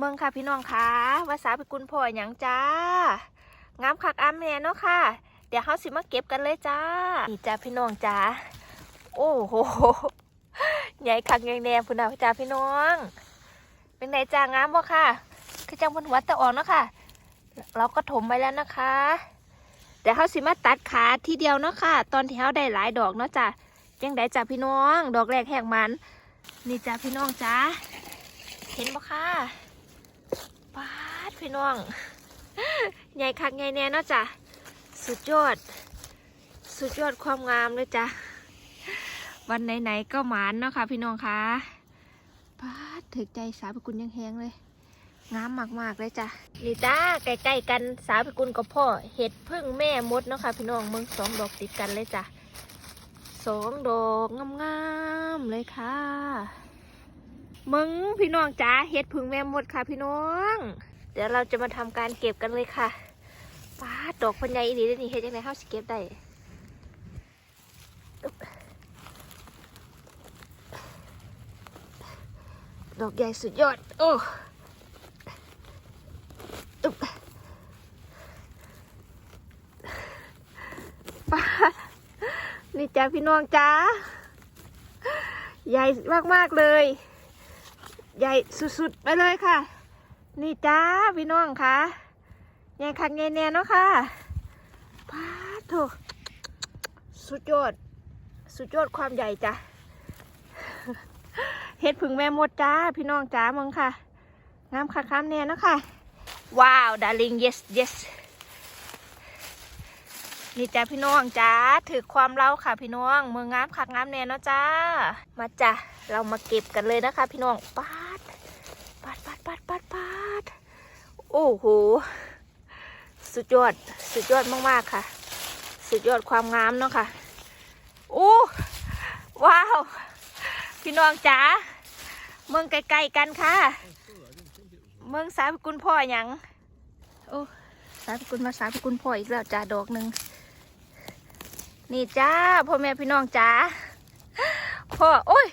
เมืองค่ะพี่น้องค่ะภาษาพิกุลพ่ออย่างจ้างามคักอ้ำแน่เนาะค่ะ เดี๋ยวเฮาสิมาเก็บกันเลยจ้านี่จ้าพี่น้องจ้าโอ้โหใหญ่คักใหญ่แน่พุ่นน่ะจ้าพี่น้อง เป็นไงจ้างามบ่ค่ะ คือจังบนหัวตะออกเนาะค่ะ เราก็ถมไปแล้วนะคะเดี๋ยวเฮาสิมาตัดขาทีเดียวเนาะค่ะ ตอนที่เฮาได้หลายดอกเนาะจ้าจังได้จ้าพี่น้อง ดอกแรกแหกมัน นี่จ้าพี่น้องจ้าเห็นบ่ค่ะ ปาดพี่น้อง ใหญ่คักใหญ่แน่เนาะจ้ะ สุดยอด สุดยอดความงามเลยจ้ะ วันไหนๆก็หมานเนาะค่ะพี่น้องคะปาดถึกใจสาวพิกุลยังแหงเลย งามมากๆเลยจ้ะนี่จ้าใกล้ๆกันสาวพิกุลกับพ่อเห็ดพึ่งแม่มดเนาะค่ะพี่น้องมึงสองดอกติดกันเลยจ้ะสองดอกงามๆเลยค่ะ มึงพี่น้องจ๋าเฮ็ดพึ่งแม่หมดค่ะ พี่น้อง เดี๋ยวเราจะมาทำการเก็บกันเลยค่ะป้าดอกพันใหญ่อีหลีเด้นี่เฮ็ดยังไงเฮาสเก็บได้ดอกใหญ่สุดยอด โอ้ป้านี่จ้าพี่น้องจ้าใหญ่มาก ๆ เลย ใหญ่สุดๆไปเลยค่ะ นี่จ้าพี่น้องค่ะใหญ่คักใหญ่แน่เนาะค่ะพาดโถสุดยอดสุดยอดความใหญ่จ้ะเฮ็ดผึ่งแม่มดจ้าพี่น้องจ้ามึงค่ะงามคักค้ามแน่เนาะค่ะว้าวดาริง yes yes นี่จ้าพี่น้องจ้าถือความเล่าค่ะพี่น้องเมืองงามคักงามแน่เนาะจ้า มาจ้ะเรามาเก็บกันเลยนะคะ พี่น้องปา ปาดปาดปาดโอ้โห สุดยอด สุดยอดมาก ๆ ค่ะ สุดยอดความงามเนาะค่ะ โอ้ ว้าว พี่น้องจ๋า เมืองไกลๆกันค่ะ เมืองสาพิกุลพ่ออย่างโอ้สาพิกุลมาสาพิกุลพ่ออีกแล้วจ้าดอกหนึ่ง นี่จ้าพ่อแม่พี่น้องจ๋า พ่อ โอ้ย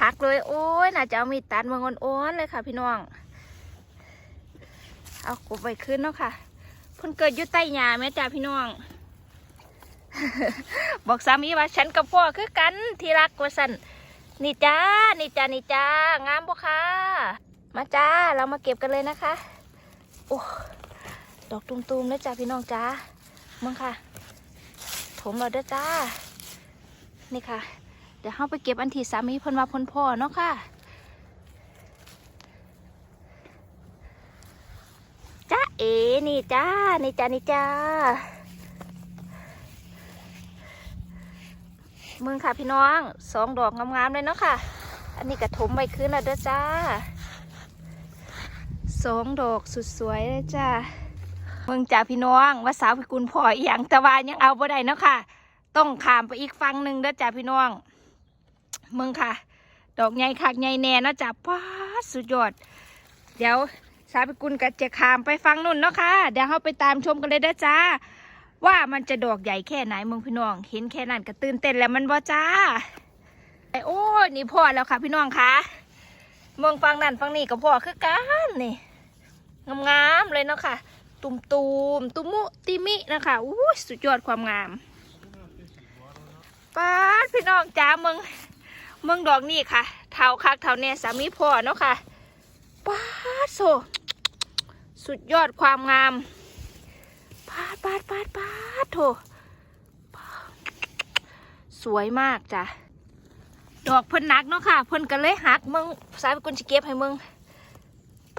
หักเลย โอ้ย น่าจะเอามีดตัดมาอ่อนๆเลยค่ะ พี่น้อง เอากบไว้ขึ้นเนาะค่ะเพิ่นเกิดอยู่ใต้หญ้าแม่จ้าพี่น้อง บอกสามีว่าฉันกับพ่อคือกันที่รักว่าสันนี่จ้านี่จ้านี่จ้างามบ่ค่ะมาจ้าเรามาเก็บกันเลยนะคะโอ้ดอกตุมๆนะจ้าพี่น้องจ้ามึงค่ะ ถมเราด้อจ้า นี่ค่ะ เดี๋ยวเราไปเก็บอันที่สามีเพิ่นว่าเพิ่นพ่อเนาะค่ะ จ้าเอ๋นี่จ้า นี่จ้า นี่จ้ามึงค่ะพี่น้องสองดอกงามๆเลยเนาะค่ะ อันนี้กระถมไปขึ้นแล้วเด้อจ้าสองดอกสุดสวยเลยจ้ามึงจ้าพี่น้องว่าสาวพิกุลพ่ออีหยังต่ว่ายังเอาบ่ได้เนาะค่ะ ต้องขามไปอีกฝั่งหนึ่งเด้อจ้าพี่น้องมึงค่ะ ดอกใหญ่คักใหญ่แน่เนาะจ้ะป้าสุดยอด เดี๋ยว สาพิกุลก็จะขามไปฟังนู่นเนาะค่ะเดี๋ยวเราไปตามชมกันเลยเด้อจ้า ว่ามันจะดอกใหญ่แค่ไหนมึงพี่น้อง เห็นแค่นั้นก็ตื่นเต้นแล้วมันบ่จ้าไอโอ้ยนี่พ่อแล้วค่ะ พี่น้องคะเมืองฟังนั่นฟังนี่ก็พ่อคือกันนี่งามๆเลยเนาะค่ะ ตุ่มตูมๆตุมุติมินะคะอู้สุดยอดความงามป้าพี่น้องจ้ามึงมึงดอกนี่ค่ะ เท่าคักเท่าแน่สามีพ่อเนาะค่ะ ปาดโซสุดยอดความงามปาดปาดปาดปาดโถสวยมากจ้ะดอกเพิ่นนักเนาะค่ะ เพิ่นก็เลยหักมึงสายเป็นคนจะเก็บให้มึง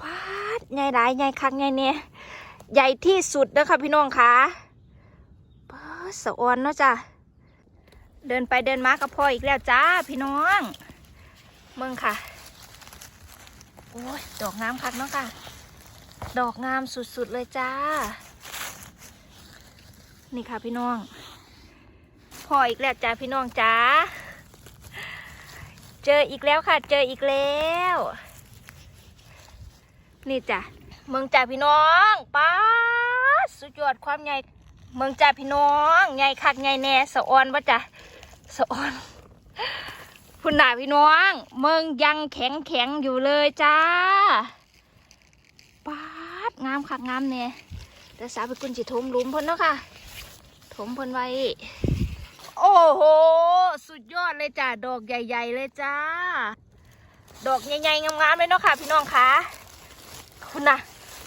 ปาดใหญ่หลายใหญ่คักใหญ่เนี่ยใหญ่ที่สุดนะคะพี่น้องค่ะปาดสะออนเนาะจ้ะเดินไปเดินมากับพ่ออีกแล้วจ้าพี่น้องมึงค่ะ โอ้ย ดอกงามคักเนาะค่ะ ดอกงามสุดๆเลยจ้า นี่ค่ะพี่น้องพ่ออีกแล้วจ้าพี่น้องจ้า เจออีกแล้วค่ะ เจออีกแล้ว นี่จ้ะเมืองจ่าพี่น้องป้าสุดยอดความใหญ่เมืองจ่าพี่น้อง ใหญ่คักใหญ่แน่สะออนวะจ้ะสะออน คุณหนาพี่น้องเมืองยังแข็งแข็งอยู่เลยจ้าปามคักงามเนี่ยเดี๋ยวสาวไปกุนจิถมลุมเพิ่นเนาะค่ะถมเพิ่นไว้ โอ้โห สุดยอดเลยจ้ะดอกใหญ่ ๆ เลยจ้า ดอกใหญ่ๆงามๆเลยเนาะค่ะ พี่น้องคะพุ่นนะ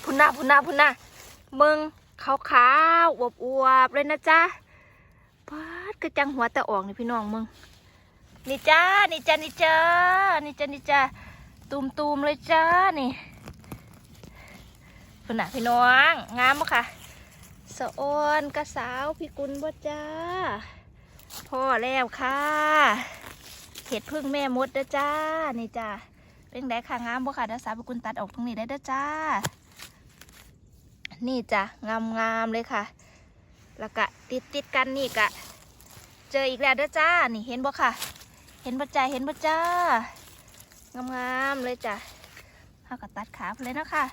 พุ่นนะพุ่นนะพุ่นนะมึงขาวๆอวบๆเลยนะจ้าปาดกระจังหัวแต่ออกนี่พี่น้องมึง นี่จ้า นี่จ้า นี่จ้า นี่จ้า นี่จ้า ตูมๆเลยจ้า นี่พุ่นนะพี่น้อง งามปะค่ะสะออนกระสาวพี่กุลบ่จ้า พ่อแล้วค่ะเห็ดพึ่งแม่มดเด้อจ้า นี่จ้า เป็นไดค่ะงามบ่ค่ะเดี๋ยวสาวพี่กุลตัดออกตรงนี้ได้เด้อจ้า นี่จ้ะงามงามเลยค่ะ แล้วก็ติดติดๆกันนี่กะ เจออีกแล้วเด้อจ้า นี่เห็นบ่ค่ะ เห็นบ่จ้าเห็นบ่จ้างามงามๆเลยจ้ะเอาก็ตัดขาไปเลยนะค่ะ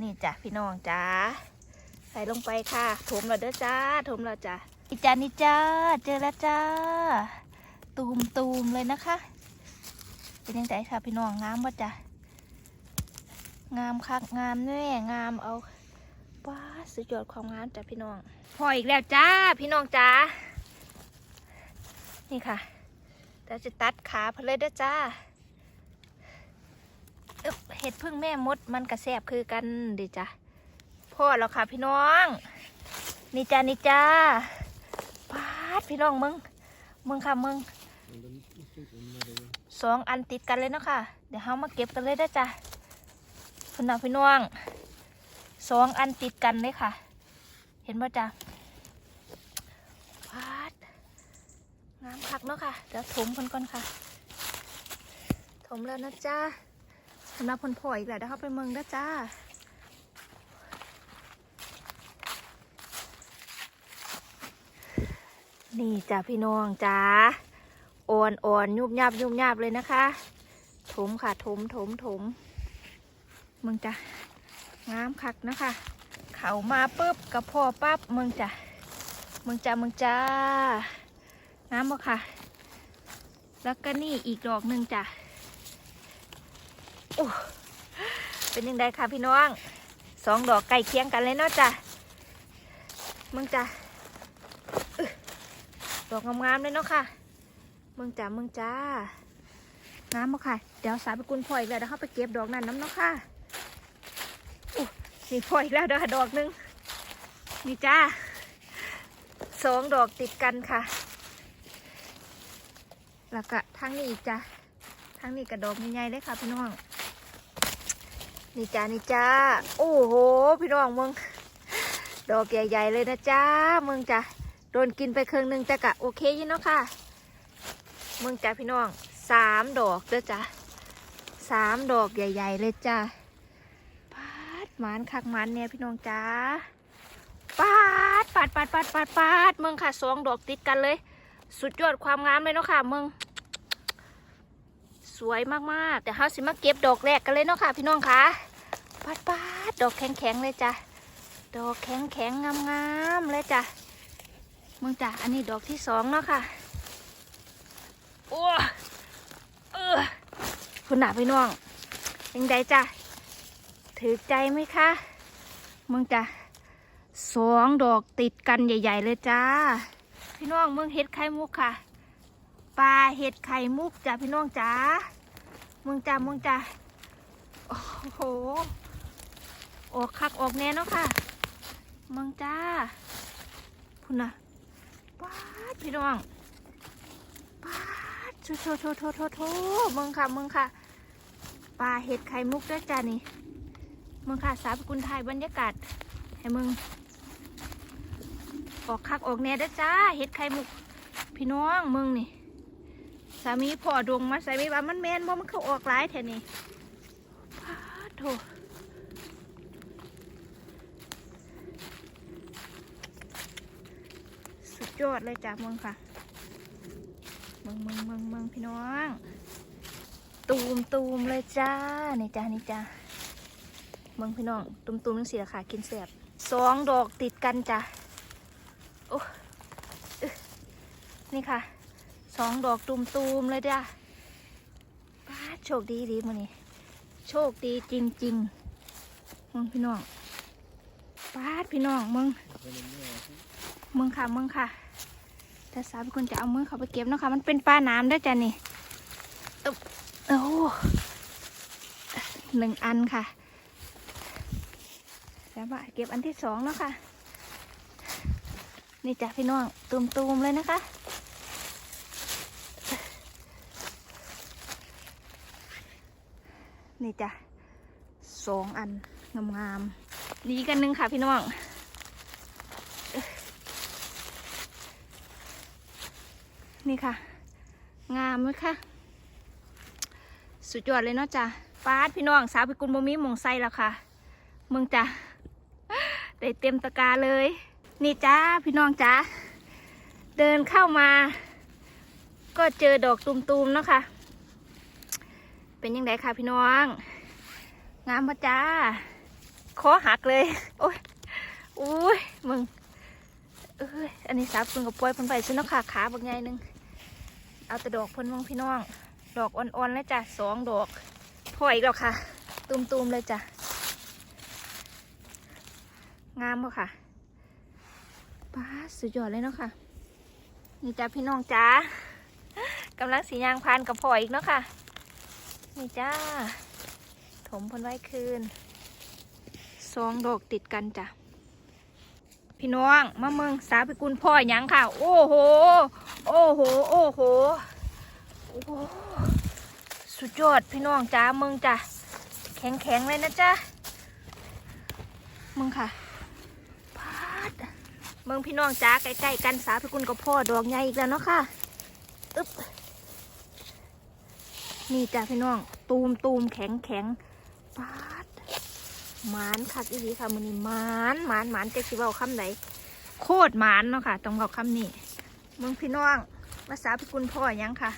นี่จ้ะพี่น้องจ้าใส่ลงไปค่ะถมแล้วเด้อจ้าถมแล้วจ้านี่จ้านี่จ้าเจอแล้วจ้า ตูมตูมๆเลยนะคะ เป็นยังไงค่ะพี่น้องงามบ่จ้ะงามคักงามแน่งามเอาว้าสุดยอดความงามจ้ะพี่น้องพออีกแล้วจ้าพี่น้องจ้านี่ค่ะ เราจะตัดขาเพนเลยด้จ้าเห็ดพึ่งแม่มดมันกระแสบคือกันดิจ้ะพ่อแล้วค่ะพี่น้อง นี่จ้านี่จ้าปาดพี่น้องมึงมึงค่ะมึงสองอันติดกันเลยเนาะค่ะ เดี๋ยวเรามาเก็บกันเลยเด้จ้าคุณน่ะพี่น้องสองอันติดกันเลยค่ะ เห็นป่ะจ้าปาด งามคักเนาะค่ะเดี๋ยวถมเพิ่นก่อนค่ะ ถมแล้วนะจ้าสำหรับเพิ่นพ่ออีกแล้วเดี๋ยวเขาไปเมืองนะจ้านี่จ้าพี่น้องจ้าอ่อนอ่อนยุบยับยุบยับเลยนะคะ ถมค่ะถมถมถมมึงจ้ะงามคักนะคะ เขามาปุ๊บกับพ่อปั๊บมึงจ้ะมึงจ้ามึงจ้า น้ำบ่ค่ะ แล้วก็นี่อีกดอกหนึ่งจ้ะโอ้เป็นยังไงคะพี่น้องสองดอกใกล้เคียงกันเลยเนาะจ้ะมึงจ้ะดอกงามๆเลยเนาะค่ะมึงจ้ะมึงจ้าน้ำบ่ค่ะ เดี๋ยวสาไปกุนพ่ออีกแล้วเดี๋ยวเขาไปเก็บดอกนั้นน้ำเนาะค่ะอู้นี่พ่ออีกแล้วเด้อดอกหนึ่งนี่จ้าสองดอกติดกันค่ะ แล้วก็ทางนี้อีกจ้ะทางนี้กระดอกใหญ่ๆเลยค่ะพี่น้อง นี่จ้านี่จ้า โอ้โห พี่น้องมึงดอกใหญ่ ๆ เลยนะจ้ามึงจ้ะโดนกินไปครึ่งหนึ่งแต่กะโอเคยี่เนาะค่ะมึงจ้าพี่น้องสามดอกเด้อจ้ะสามดอกใหญ่ ๆ เลยจ้าปาดมานคักมันเนี่ยพี่น้องจ้าปาดปาดปาดปาดปาดปาดมึงค่ะสองดอกติดกันเลย สุดยอดความงามเลยเนาะค่ะมึงสวยมากๆแต่เฮาสิมาเก็บดอกแรกกันเลยเนาะค่ะ พี่น้องค่ะปาดปาดดอกแข็งๆเลยจ้ะดอกแข็งๆงามๆเลยจ้ะมึงจ้ะอันนี้ดอกที่สองเนาะค่ะโอ้เออคุณหนาพี่น้องยังไงจ้ะถือใจไหมคะมึงจ้ะสองดอกติดกันใหญ่ ๆ เลยจ้า พี่น้องเมืองเห็ดไข่มุกค่ะปลาเห็ดไข่มุกจ้ะพี่น้องจ๋าเมืองจ้าเมืองจ้าโอ้โหออกคักออกแน่เนาะค่ะเมืองจ้าพุ่นนะป้าดพี่น้องป้าดโชโชโชโชโชโชเมืองค่ะเมืองค่ะปลาเห็ดไข่มุกด้วยจ้านี่เมืองค่ะสาบกุลไทยบรรยากาศให้มึง ออกคักออกแน่เด้อจ้าเห็ดไข่มุก พี่น้องมึงนี่สามีพ่อดวงมาสามีว่ามันแมนบ่มันเขาออกหลายแท่นี่พาโถสุดยอดเลยจ้ะมึงค่ะมึงมึงมึงมึงพี่น้อง ตูมตูมเลยจ้านี่จ้านี่จ้ามึงพี่น้องตูมตูมทั้งสี่ราคากินแสบสองดอกติดกันจ้ะ โอ้นี่ค่ะสองดอกตูมๆเลยจ้ะป้าดโชคดีดีมือนี่โชคดีจริงๆมึงพี่น้องปาดพี่น้องมึงมึงค่ะมึงค่ะ แต่สาวเป็นคนจะเอามือเขาไปเก็บเนาะค่ะมันเป็นปลาน้ำด้วยจ้ะนี่โอ้โหหนึ่งอันค่ะแล้วมาเก็บอันที่สองเนาะค่ะ นี่จ้ะพี่น้องตูมๆเลยนะคะ นี่จ้ะสองอันงามๆนี่อีกอันหนึ่งค่ะพี่น้องนี่ค่ะ งามเลยค่ะ สุดยอดเลยเนาะจ้ะป้าดพี่น้องสาวพิกุลบ่มีหมองไส้แล้วค่ะ มึงจ้ะได้เต็มตะกร้าเลย นี่จ้าพี่น้องจ้าเดินเข้ามา ก็เจอดอกตุมๆเนาะค่ะ เป็นยังไงคะพี่น้อง งามปะจ้าคอหักเลย โอ้ยอุ้ยมึงเอ้ยอันนี้สาวเพิ่งกับปล่อยเพิ่นไปซื้อเนาะค่ะขาบักไงนึงเอาแต่ดอกเพิ่นมองพี่น้อง ดอกอ่อนๆเลยจ้ะสองดอกพออีกแล้วค่ะ ตุมๆเลยจ้ะงามบ่ค่ะ ป้าสุดยอดเลยเนาะค่ะ นี่จ้าพี่น้องจ้ากำลังสียางพานกับพออีกเนาะค่ะ นี่จ้า ถมพนไว้คืนสองดอกติดกันจ้ะ พี่น้องมาเมืองสาพิกุลพ่อยังค่ะ โอ้โห โอ้โห โอ้โห โอ้โห สุดยอดพี่น้องจ้าเมืองจ้ะแข็งแข็งเลยนะจ้ามึงค่ะ เมืองพี่น้องจ้าใกล้ๆกันสาพิกุลกับพ่อดอกใหญ่อีกแล้วเนาะค่ะอึ๊บนี่จ้ะพี่น้อง ตูมตูมแข็งแข็งปาดหมานคักอีหลีค่ะมือนี้หมานหมานหมานจะสิเว้าคำไหนโคตรหมานเนาะค่ะต้องเว้าคำนี้เมึงพี่น้องภาษาพิกุลพ่อยังค่ะ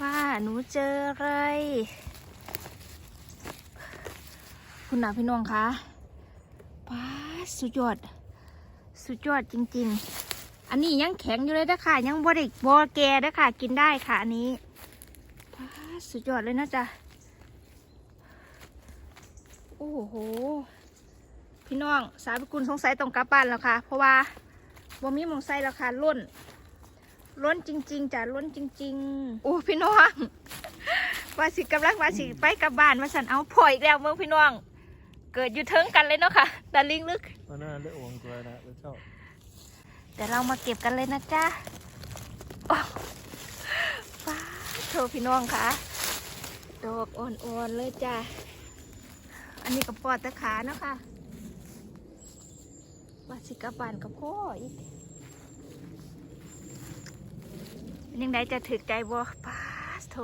ว่าหนูเจออะไร คุณน่ะพี่น้องคะป้าสุดยอด สุดยอดจริง ๆ อันนี้ยังแข็งอยู่เลยนะคะยังบริกบอแกนะค่ะกินได้ค่ะอันนี้สุดยอดเลยนะจ๊ะโอ้โห พี่น้องสาวพิกุลสงสัยต้องกลับบ้านแล้วค่ะ เพราะว่าบ่มีมองไส้แล้วค่ะล้น ล้นจริง ๆจ้ะล้นจริง ๆ โอ้พี่น้องว่าสิกำลังว่าสิไปกลับบ้านมาสันเอาพ่ออีกแล้วเมื่อพี่น้อง เกิดอยู่เทิงกันเลยเนาะค่ะดาลิงลึกมันน่าเลือกวงตัวนะแล้วชอบเดี๋ยวเรามาเก็บกันเลยนะจ๊ะโอ้ฟ้าโทพี่น้องค่ะดอกอ่อนๆเลยจ้ะ อันนี้กับปอดตะขาเนาะค่ะว่าสิกลับบ้านกับพ่ออีกเป็นยังไงจะถึกใจบ่ป้าดโท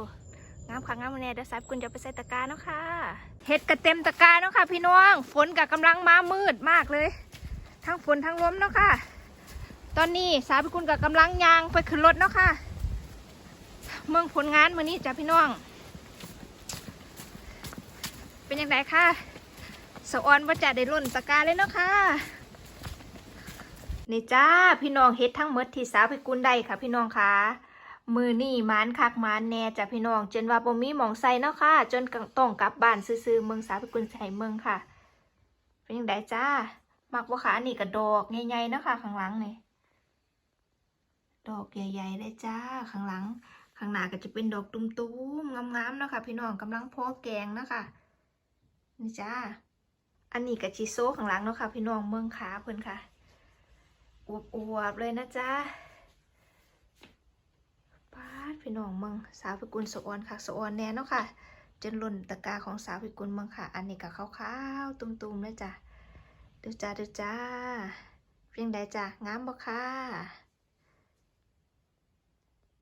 งามค่ะงามแน่เดี๋ยวซับกุญจะไปใส่ตะกร้าเนาะค่ะเห็ดกระเต็มตะกร้าเนาะค่ะ พี่น้อง ฝนกับกำลังมามืดมากเลย ทั้งฝนทั้งลมเนาะค่ะ ตอนนี้สาวพิกุลกับกำลังยางไปขึ้นรถเนาะค่ะ เมืองผลงานมือนี้จ้ะพี่น้อง เป็นยังไงคะสะออนว่าจะได้ล่นตะกร้าเลยเนาะค่ะนี่จ้าพี่น้องเฮ็ดทั้งหมดที่สาวพิกุลได้ค่ะ พี่น้องค่ะ มือนี่มานคักมานแน่จ้ะพี่น้อง จนว่าบ่มีหมองใส่เนาะค่ะ จนต้องกลับบ้านซื้อๆเมืองสาวพิกุลใส่เมืองค่ะ เป็นยังไงจ้า มักบ่ขานี่กระดอกใหญ่ๆเนาะค่ะ ข้างหลังนี่ดอกใหญ่ๆเลยจ้าข้างหลัง ข้างหน้าก็จะเป็นดอกตุ้มๆงามๆเนาะค่ะ พี่น้องกำลังพอแกงเนาะค่ะนี่จ้า อันนี้กับชิโซข้างหลังเนาะค่ะ พี่น้องเมืองขาเพิ่นค่ะอวบๆเลยนะจ้า พี่น้องเมืองสาวพิกุลสะออนค่ะสะออนแน่เนาะค่ะ จนล่นตะกร้าของสาวพิกุลเมืองค่ะ อันนี้กับขาวๆตุ้มๆเลยจ้ะดูจ้าดูจ้าเพียงใดจ้ะงามบ่ค่ะ